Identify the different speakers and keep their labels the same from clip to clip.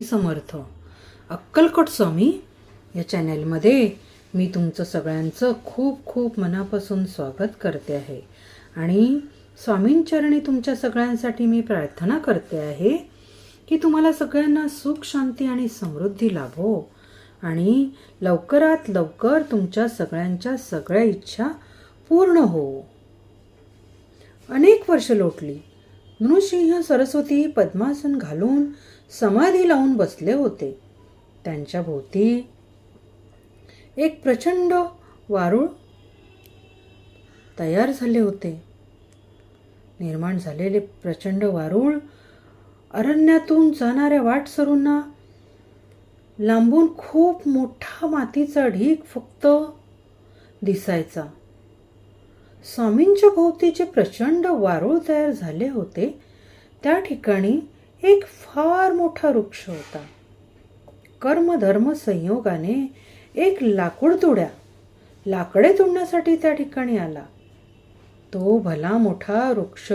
Speaker 1: समर्थ. अक्कलकोट स्वामी या चॅनलमध्ये मी तुमचं सगळ्यांचं खूप खूप मनापासून स्वागत करते आहे. आणि स्वामींचरणी तुमच्या सगळ्यांसाठी मी प्रार्थना करते आहे की तुम्हाला सगळ्यांना सुख शांती आणि समृद्धी लाभो. आणि लवकरात लवकर तुमच्या सगळ्यांच्या सगळ्या इच्छा पूर्ण हो. अनेक वर्ष लोटली. नृसिंह सरस्वती पद्मासन घालून समाधी लावून बसले होते. त्यांच्या भोवती एक प्रचंड वारूळ तयार झाले होते. निर्माण झालेले प्रचंड वारूळ अरण्यातून जाणाऱ्या वाटसरूंना लांबून खूप मोठा मातीचा ढीग फक्त दिसायचा. स्वामींच्या भोवती जे प्रचंड वारूळ तयार झाले होते. त्या ठिकाणी एक फार मोठा वृक्ष होता. कर्मधर्म संयोगाने एक लाकूड तोड्या लाकडे तोडण्यासाठी त्या ठिकाणी आला. तो भला मोठा वृक्ष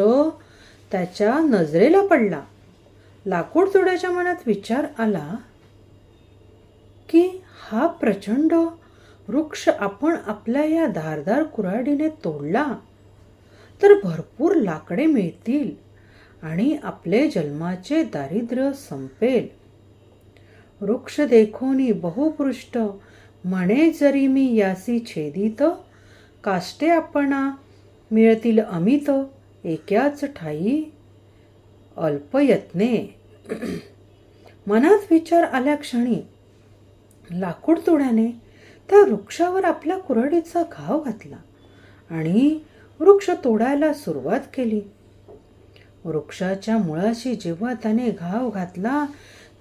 Speaker 1: त्याच्या नजरेला पडला. लाकूड तोड्याच्या मनात विचार आला की हा प्रचंड वृक्ष आपण आपल्या या धारदार कुऱ्हाडीने तोडला. तर भरपूर लाकडे मिळतील. आणि आपले जन्माचे दारिद्र्य संपेल. वृक्ष देखोनी बहुपृष्ठ म्हणे जरी मी यासी छेदित काष्टे आपणा मिळतील अमित एकाच ठाई अल्पयत्ने. मनात विचार आल्या क्षणी लाकूड तोड्याने त्या वृक्षावर आपल्या कुरडीचा घाव घातला आणि वृक्ष तोडायला सुरुवात केली. वृक्षाच्या मुळाशी जेव्हा त्याने घाव घातला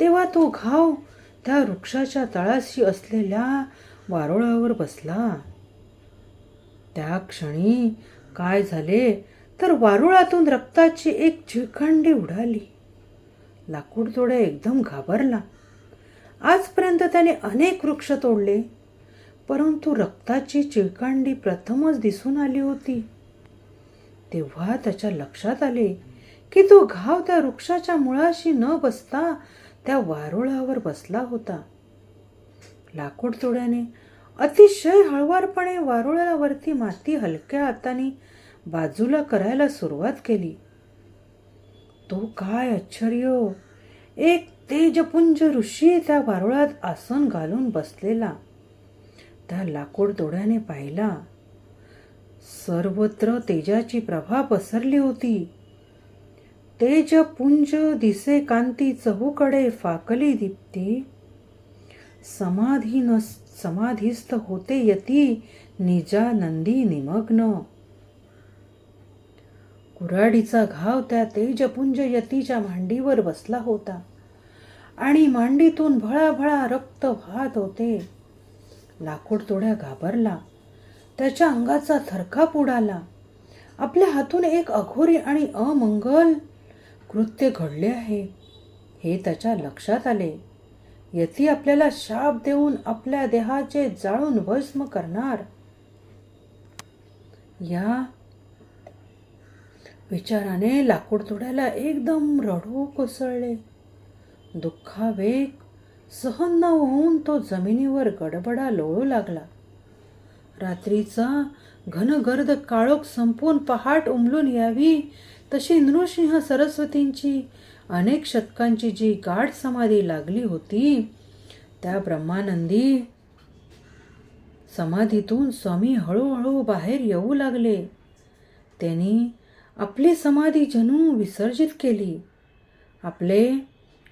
Speaker 1: तेव्हा तो घाव त्या वृक्षाच्या तळाशी असलेल्या वारुळावर बसला. त्या क्षणी काय झाले तर वारुळातून रक्ताची एक चिळखंडी उडाली. लाकूड एकदम घाबरला. आजपर्यंत त्याने अनेक वृक्ष तोडले परंतु रक्ताची चिळकांडी प्रथमच दिसून आली होती. तेव्हा त्याच्या लक्षात आले की तो घाव त्या वृक्षाच्या मुळाशी न बसता त्या वारुळावर बसला होता. लाकूड तोड्याने अतिशय हळवारपणे वारुळावरती माती हलक्या हाताने बाजूला करायला सुरुवात केली. तो काय आश्चर्य! एक तेजपुंज ऋषी त्या वारुळात आसन घालून बसलेला. त्या लाकूड तोड्याने पाहिला. सर्वत्र तेजाची प्रभा पसरली होती. तेज पुंज दिसे कांती चहूकडे फाकली दीप्ती. समाधी न समाधीस्थ होते यती निजानंदी निमग्न. कुऱ्हाडीचा घाव त्या तेजपुंज यतीच्या मांडीवर बसला होता. आणि मांडीतून भळाभळा रक्त वाहत होते. लाकूड तोड्या घाबरला. त्याच्या अंगाचा थरकाप उडाला. आपल्या हातून एक अघोरी आणि अमंगल कृत्य घडले आहे हे त्याच्या लक्षात आले. यती आपल्याला शाप देऊन आपल्या देहाचे जाळून भस्म करणार. या विचाराने लाकूड तोड्याला एकदम रडू कोसळले. दुःखावेग सहन न होऊन तो जमिनीवर गडबडा लोळू लागला. रात्रीचा घनगर्द काळोख संपून पहाट उमलून यावी तशी नृसिंह सरस्वतींची अनेक शतकांची जी गाढ समाधी लागली होती त्या ब्रह्मानंदी समाधीतून स्वामी हळूहळू बाहेर येऊ लागले. त्यांनी आपली समाधी जणू विसर्जित केली. आपले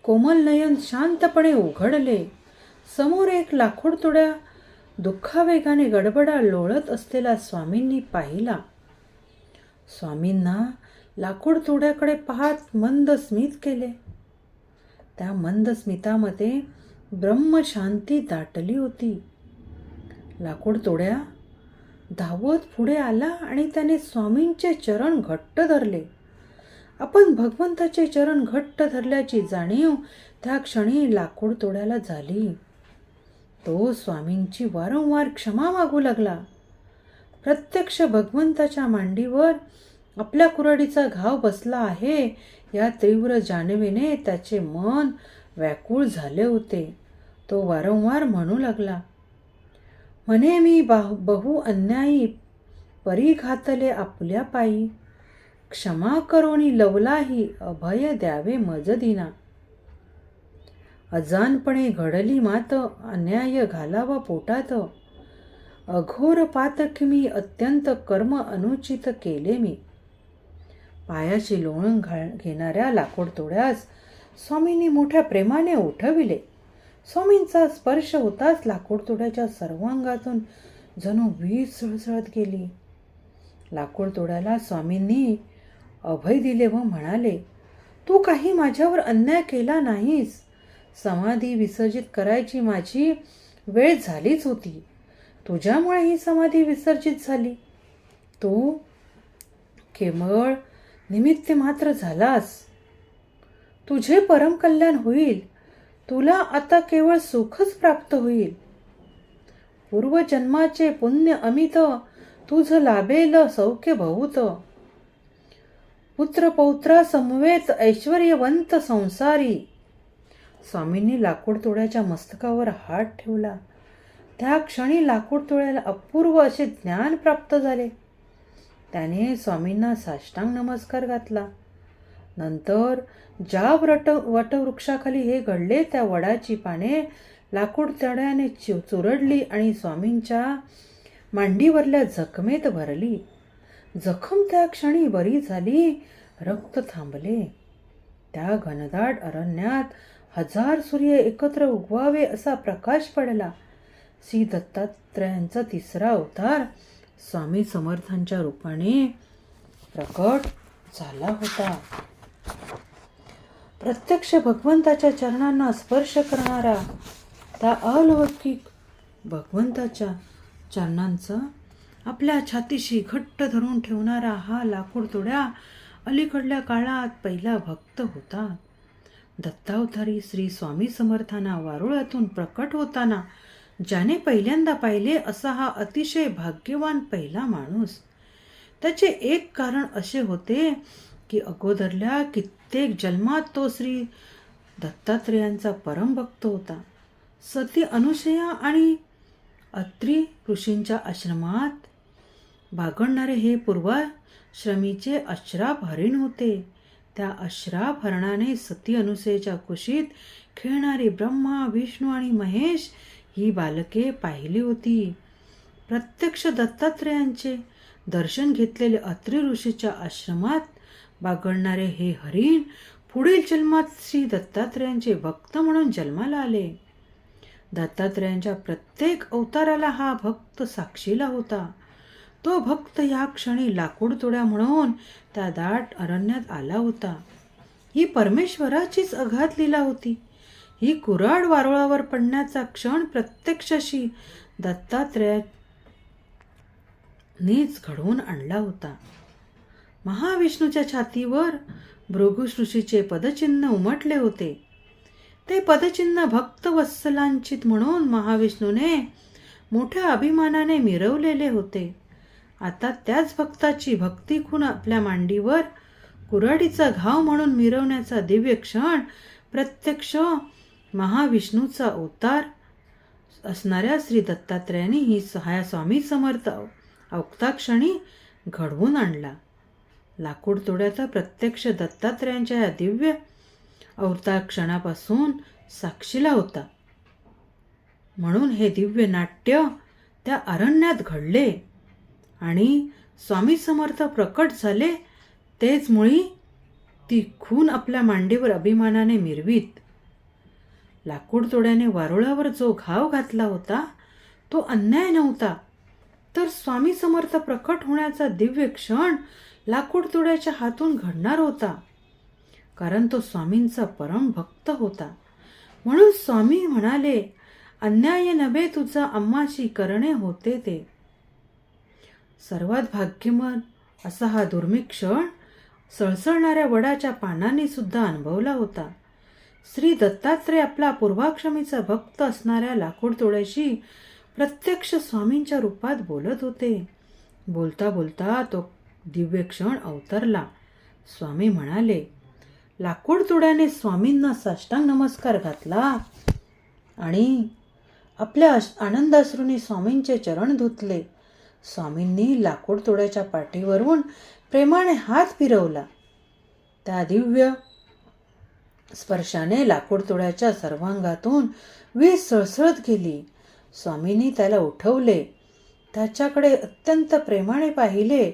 Speaker 1: कोमल नयन शांतपणे उघडले. समोर एक लाकूड तोड्या दुःखावेगाने गडबडा लोळत असलेला स्वामींनी पाहिला. स्वामींना लाकूड तोड्याकडे पाहत मंद स्मित केले. त्या मंद स्मितामध्ये ब्रह्मशांती दाटली होती. लाकूड तोड्या धावत पुढे आला आणि त्याने स्वामींचे चरण घट्ट धरले. आपण भगवंताचे चरण घट्ट धरल्याची जाणीव त्या क्षणी लाकूड तोड्याला झाली. तो स्वामींची वारंवार क्षमा मागू लागला. प्रत्यक्ष भगवंताच्या मांडीवर आपल्या कुऱ्हाडीचा घाव बसला आहे. या तीव्र जाणीवेने त्याचे मन व्याकुळ झाले होते. तो वारंवार म्हणू लागला म्हणे मी बाहू बहु अन्यायी परी घातले आपल्या पायी. क्षमा करोनी लवलाही अभय द्यावे मज दिना अजानपणे घडली मात अन्याय घालावा पोटात. अघोर पातक मी अत्यंत कर्म अनुचित केले मी. पायाची लोळण घाल घेणाऱ्या लाकूडतोड्यास स्वामींनी मोठ्या प्रेमाने उठविले. स्वामींचा स्पर्श होताच लाकूडतोड्याच्या सर्वांगातून जणू वीज सळसळत गेली. लाकूडतोड्याला स्वामींनी अभय दिले व म्हणाले तू काही माझ्यावर अन्याय केला नाहीस. समाधी विसर्जित करायची माझी वेळ झालीच होती. तुझ्यामुळे ही समाधी विसर्जित झाली. तू केवळ निमित्त मात्र झालास. तुझे परमकल्याण होईल. तुला आता केवळ सुखच प्राप्त होईल. पूर्वजन्माचे पुण्य अमित तुझ लाभेल सौख्य बहुत पुत्र पौत्रा समवेत ऐश्वर्यवंत संसारी. स्वामींनी लाकूड तोड्याच्या मस्तकावर हात ठेवला. त्या क्षणी लाकूड तोड्याला अपूर्व असे ज्ञान प्राप्त झाले. त्याने स्वामींना साष्टांग नमस्कार घातला. नंतर ज्या वट वटवृक्षाखाली हे घडले त्या वडाची पाने लाकूड तड्याने चुरडली आणि स्वामींच्या मांडीवरल्या जखमेत भरली. जखम त्या क्षणी बरी झाली रक्त थांबले. त्या घनदाट अरण्यात हजार सूर्य एकत्र उगवावे असा प्रकाश पडला. श्री दत्तात्रयांचा तिसरा अवतार स्वामी समर्थांच्या रूपाने प्रकट झाला होता. प्रत्यक्ष भगवंताच्या चरणांना स्पर्श करणारा त्या अलौकिक भगवंताच्या चरणांचं आपल्या छातीशी घट्ट धरून ठेवणारा हा लाकूड तोड्या अलीकडल्या काळात पहिला भक्त होता. दत्तावतारी श्री स्वामी समर्थांना वारुळातून प्रकट होताना ज्याने पहिल्यांदा पाहिले असा हा अतिशय भाग्यवान पहिला माणूस. त्याचे एक कारण असे होते की अगोदरल्या कित्येक जन्मात तो श्री दत्तात्रेयांचा परमभक्त होता. सती अनुसया आणि अत्री ऋषींच्या आश्रमात बागडणारे हे पूर्वाश्रमीचे अश्राप हरिण होते. त्या अश्राप हरणाने सती अनुसयेच्या कुशीत खेळणारे ब्रह्मा विष्णू आणि महेश ही बालके पाहिली होती. प्रत्यक्ष दत्तात्रेयांचे दर्शन घेतलेले अत्रि ऋषीच्या आश्रमात बागडणारे हे हरिण पुढील जन्मात श्री दत्तात्रेयांचे भक्त म्हणून जन्माला आले. दत्तात्रेयांच्या प्रत्येक अवताराला हा भक्त साक्षीला होता. तो भक्त या क्षणी लाकूड तोड्या म्हणून त्या दाट अरण्यात आला होता. ही परमेश्वराचीच अघात लिला होती. ही कुराड वारुळावर पडण्याचा क्षण प्रत्यक्षशी दत्तात्रेयानेच घडवून आणला होता. महाविष्णूच्या छातीवर भृगुशृशीचे पदचिन्ह उमटले होते. ते पदचिन्ह भक्तवत्सलांचित म्हणून महाविष्णूने मोठ्या अभिमानाने मिरवलेले होते. आता त्याच भक्ताची भक्ती खून आपल्या मांडीवर कुऱ्हाडीचा घाव म्हणून मिरवण्याचा दिव्य क्षण प्रत्यक्ष महाविष्णूचा अवतार असणाऱ्या श्री दत्तात्रयाने ही सहाया स्वामी समर्थ अवताक्षणी घडवून आणला. लाकूड तोड्याचा प्रत्यक्ष दत्तात्रयांच्या या दिव्य अवतार क्षणापासून साक्षीला होता. म्हणून हे दिव्य नाट्य त्या अरण्यात घडले आणि स्वामी समर्थ प्रकट झाले. तेच मुळी ती खून आपल्या मांडीवर अभिमानाने मिरवीत. लाकूडतोड्याने वारुळावर जो घाव घातला होता तो अन्याय नव्हता. तर स्वामी समर्थ प्रकट होण्याचा दिव्य क्षण लाकूडतोड्याच्या हातून घडणार होता. कारण तो स्वामींचा परम भक्त होता. म्हणून स्वामी म्हणाले अन्याय नव्हे तुझा अम्माशी करणे होते ते. सर्वात भाग्यमन असा हा दुर्मिळ क्षण सळसळणाऱ्या वडाच्या पानांनी सुद्धा अनुभवला होता. श्री दत्तात्रय आपला पूर्वाक्षमीचा भक्त असणाऱ्या लाकूडतोड्याशी प्रत्यक्ष स्वामींच्या रूपात बोलत होते. बोलता बोलता तो दिव्य क्षण अवतरला. स्वामी म्हणाले लाकूडतुड्याने स्वामींना साष्टांग नमस्कार घातला आणि आपल्या अश- आनंदाश्रूंनी स्वामींचे चरण धुतले. स्वामींनी लाकूड तोड्याच्या पाठीवरून प्रेमाने हात फिरवला. त्या दिव्य स्पर्शाने लाकूडतोड्याच्या सर्वांगातून वीज सळसळत गेली. स्वामींनी त्याला उठवले. त्याच्याकडे अत्यंत प्रेमाने पाहिले.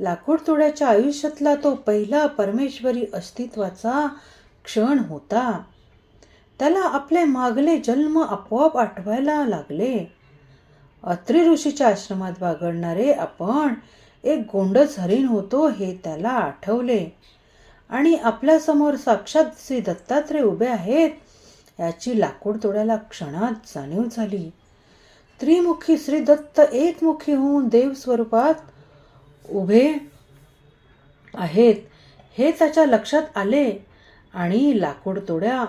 Speaker 1: लाकूडतोड्याच्या आयुष्यातला तो पहिला परमेश्वरी अस्तित्वाचा क्षण होता. त्याला आपले मागले जन्म आपोआप आठवायला लागले. अत्री ऋषीच्या आश्रमात बागडणारे आपण एक गोंडस हरिण होतो हे त्याला आठवले. आणि आपल्यासमोर साक्षात श्री दत्तात्रय उभे आहेत याची लाकूड तोड्याला क्षणात जाणीव झाली. त्रिमुखी श्री दत्त एकमुखी होऊन देव स्वरूपात उभे आहेत हे त्याच्या लक्षात आले आणि लाकूड तोड्या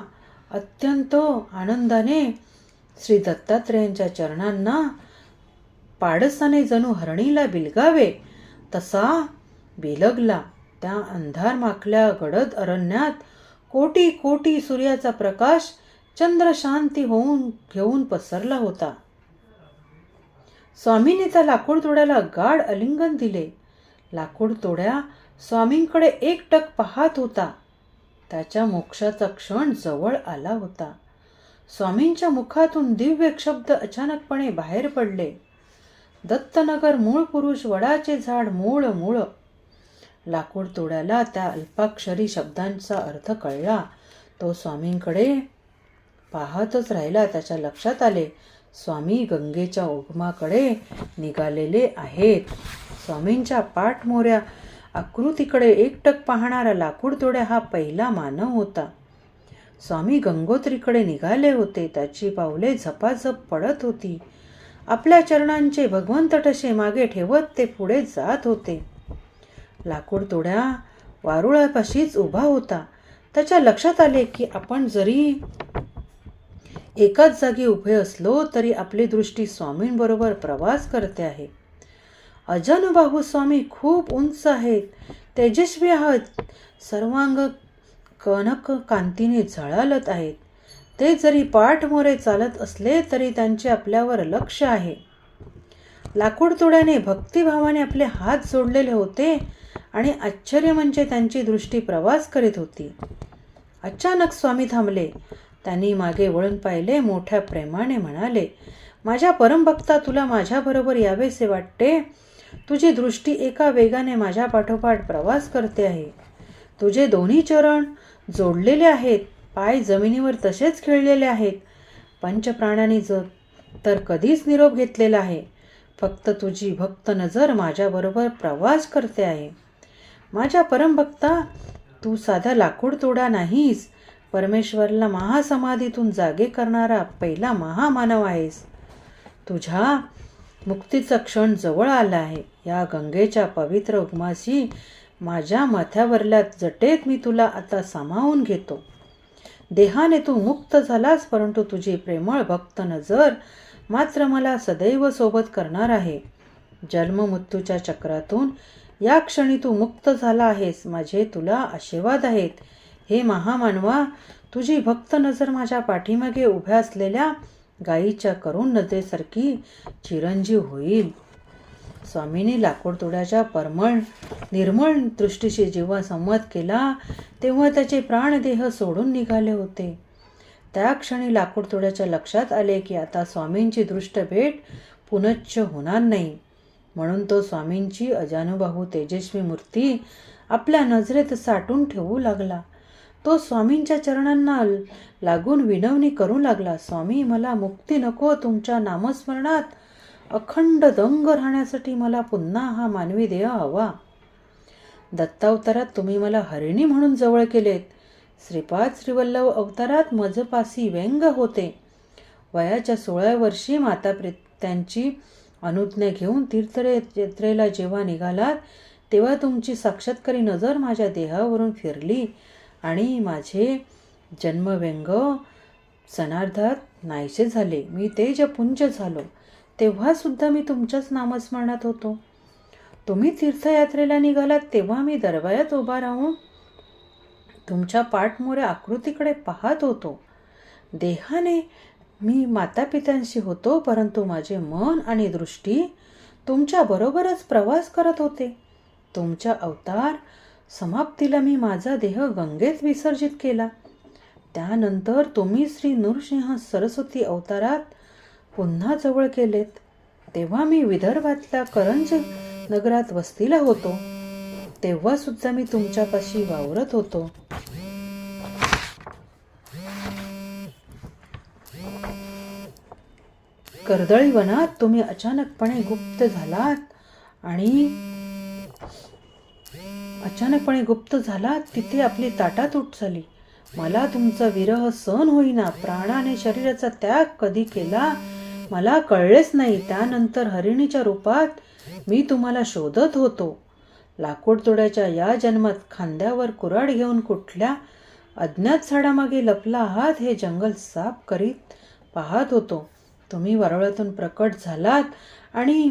Speaker 1: अत्यंत आनंदाने श्री दत्तात्रेयांच्या चरणांना पाडसाने जणू हरणीला बिलगावे तसा बिलगला. त्या अंधार माखल्या गडद अरण्यात कोटी कोटी सूर्याचा प्रकाश चंद्र शांती होऊन घेऊन पसरला होता. स्वामीने त्या लाकूड तोड्याला गाढ अलिंगन दिले. लाकूड तोड्या स्वामींकडे एकटक पाहत होता. त्याच्या मोक्षाचा क्षण जवळ आला होता. स्वामींच्या मुखातून दिव्य शब्द अचानकपणे बाहेर पडले. दत्तनगर मूळ पुरुष वडाचे झाड मूळ मूळ लाकूड तोड्याला त्या अल्पाक्षरी शब्दांचा अर्थ कळला. तो स्वामींकडे पाहतच राहिला. त्याच्या लक्षात आले स्वामी गंगेच्या उगमाकडे निघालेले आहेत. स्वामींच्या पाठमोऱ्या आकृतीकडे एकटक पाहणारा लाकूड तोड्या हा पहिला मानव होता. स्वामी गंगोत्रीकडे निघाले होते. त्याची पावले झपाझप पडत होती. आपल्या चरणांचे भगवंत टशे मागे ठेवत ते पुढे जात होते. लाकूड तोड्या वारुळापाशीच उभा होता. त्याच्या लक्षात आले की आपण जरी एकाच जागी उभे असलो तरी आपली दृष्टी स्वामींबरोबर प्रवास करते आहे. अजानुबाहू स्वामी खूप उंच आहेत. तेजस्वी आहेत. सर्वांग कनक कांतीने झळालत आहेत. ते जरी पाठमोरे चालत असले तरी त्यांचे आपल्यावर लक्ष आहे. लाकूड तोड्याने भक्तिभावाने आपले हात जोडलेले होते. आणि आश्चर्य म्हणजे त्यांची दृष्टी प्रवास करीत होती. अचानक स्वामी थांबले. त्यांनी मागे वळून पाहिले मोठ्या प्रेमाने म्हणाले माझ्या परमभक्ता तुला माझ्याबरोबर यावेसे वाटते? तुझी दृष्टी एका वेगाने माझ्या पाठोपाठ प्रवास करते आहे. तुझे दोन्ही चरण जोडलेले आहेत पाय जमिनीवर तसेच खेळलेले आहेत. पंचप्राण्यांनी ज तर कधीच निरोप घेतलेला आहे. फक्त तुझी भक्त नजर माझ्याबरोबर प्रवास करते आहे. माझ्या परमभक्ता तू साधा लाकूड तोडा नाहीस. परमेश्वरला महासमाधीतून जागे करणारा पहिला महामानव आहेस. तुझ्या मुक्तीचा क्षण जवळ आला आहे. या गंगेच्या पवित्र उगमाशी माझ्या माथ्यावरल्या जटेत मी तुला आता सामावून घेतो. देहाने तू मुक्त झालास परंतु तुझी प्रेमळ भक्त नजर मात्र मला सदैव सोबत करणार आहे. जन्ममृत्यूच्या चक्रातून या क्षणी तू मुक्त झाला आहेस. माझे तुला आशीर्वाद आहेत. हे महामानवा तुझी भक्त नजर माझ्या पाठीमागे उभ्या असलेल्या गायीच्या करुण नजरेसारखी चिरंजीव होईल. स्वामींनी लाकूडतोड्याच्या परमळ निर्मळ दृष्टीशी जेव्हा संवाद केला तेव्हा त्याचे प्राणदेह सोडून निघाले होते. त्या क्षणी लाकूडतोड्याच्या लक्षात आले की आता स्वामींची दृष्ट भेट पुनच्च होणार नाही. म्हणून तो स्वामींची अजानुबाहू तेजस्वी मूर्ती आपल्या नजरेत साठून ठेवू लागला. तो स्वामींच्या चरणांना लागून विनवणी करू लागला स्वामी मला मुक्ती नको तुमच्या नामस्मरणात अखंड दंग राहण्यासाठी मला पुन्हा हा मानवी देह हवा. दत्तावतारात तुम्ही मला हरिणी म्हणून जवळ केलेत. श्रीपाद श्रीवल्लभ अवतारात मजपासी व्यंग होते. वयाच्या सोळा वर्षी माता त्यांची अनुज्ञा घेऊन तीर्थरे यात्रेला जेव्हा निघालात तेव्हा तुमची साक्षात्कारी नजर माझ्या देहावरून फिरली आणि माझे जन्मव्यंग सणार्धात नाहीसे झाले. मी तेजपुंज झालो तेव्हासुद्धा मी तुमच्याच नामस्मरणात होतो. तुम्ही तीर्थयात्रेला निघालात तेव्हा मी दरवायात उभा राहून तुमच्या पाठमोऱ्या आकृतीकडे पाहत होतो. देहाने मी मातापित्यांशी होतो परंतु माझे मन आणि दृष्टी तुमच्याबरोबरच प्रवास करत होते. तुमच्या अवतार समाप्तीला मी माझा देह गंगेत विसर्जित केला. त्यानंतर तुम्ही श्री नृसिंह सरस्वती अवतारात पुन्हा जवळ केलेत. तेव्हा मी विदर्भातल्या करंज नगरात वस्तीला होतो. तेव्हा सुद्धा मी तुमच्यापाशी वावरत होतो. कर्दळी वनात तुम्ही अचानकपणे गुप्त झालात आणि अचानकपणे गुप्त झालात तिथे आपली ताटातूट झाली मला तुमचा विरह सहन होईना प्राणाने शरीराचा त्याग कधी केला मला कळलेच नाही. त्यानंतर हरिणीच्या रूपात मी तुम्हाला शोधत होतो. लाकूड तोड्याच्या या जन्मात खांद्यावर कुऱ्हाड घेऊन कुठल्या अज्ञात झाडामागे लपला आहात हे जंगल साफ करीत पाहत होतो. तुम्ही वरवळ्यातून प्रकट झालात आणि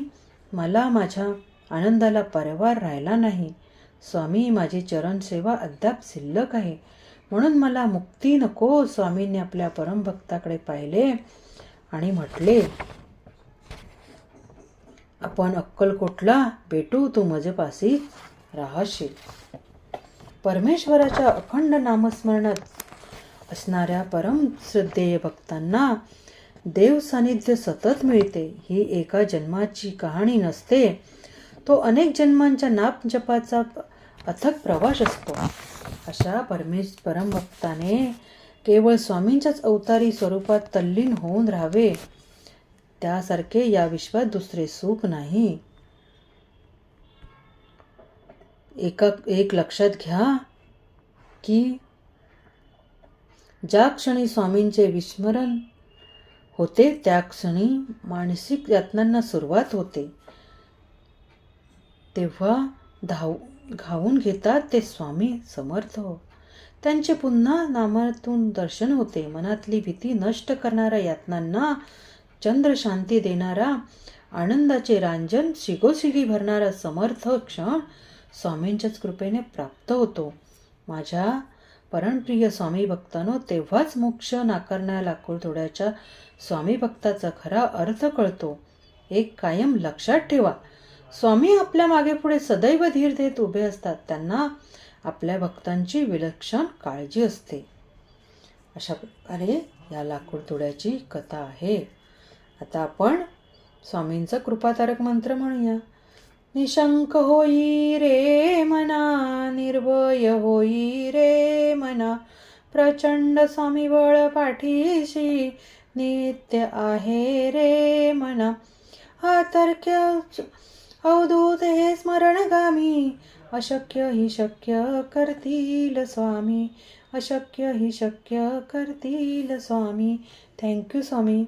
Speaker 1: मला माझ्या आनंदाला परवार राहिला नाही. स्वामी माझी चरणसेवा अद्याप शिल्लक आहे. म्हणून मला मुक्ती नको. स्वामींनी आपल्या परमभक्ताकडे पाहिले आणि म्हटले आपण अक्कलकोटला भेटू. तू माझ्यापाशी राहशील. परमेश्वराच्या अखंड नामस्मरणात असणाऱ्या परम श्रद्धेय भक्तांना देव सानिध्य सतत मिळते ही एका जन्माची कहाणी नसते. तो अनेक जन्मांच्या नाप जपाचा अथक प्रवास असतो. अशा परमेश परमभक्ताने केवळ स्वामींच्याच अवतारी स्वरूपात तल्लीन होऊन राहावे. त्यासारखे या विश्वात दुसरे सुख नाही. एका एक लक्षात घ्या की ज्या क्षणी स्वामींचे विस्मरण होते त्या क्षणी मानसिक यातनांना सुरुवात होते. तेव्हा धाव घावून घेतात ते स्वामी समर्थ. हो त्यांचे पुन्हा नामातून दर्शन होते. मनातली भीती नष्ट करणाऱ्या यातनांना चंद्र शांती देणारा आनंदाचे रांजन शिगोशिगी भरणारा समर्थ क्षण स्वामींच्याच कृपेने प्राप्त होतो. माझ्या परमप्रिय स्वामी भक्तांनो तेव्हाच मोक्ष नाकारणाऱ्या लाकूडतोड्याच्या स्वामी भक्ताचा खरा अर्थ कळतो. एक कायम लक्षात ठेवा. स्वामी आपल्या मागे पुढे सदैव धीर देत उभे असतात. त्यांना आपल्या भक्तांची विलक्षण काळजी असते. अशा प्रकारे या लाकूडतोड्याची कथा आहे. आता आपण स्वामींचा कृपातारक मंत्र म्हणूया. निशंक होई रे मना निर्भय होई रे मना. प्रचंड स्वामी बळ पाठीशी नित्य आहे रे मना. अतर्क्य अवधूत हे स्मरणगामी. अशक्य ही शक्य करतील स्वामी. अशक्य ही शक्य करतील स्वामी. थँक्यू स्वामी.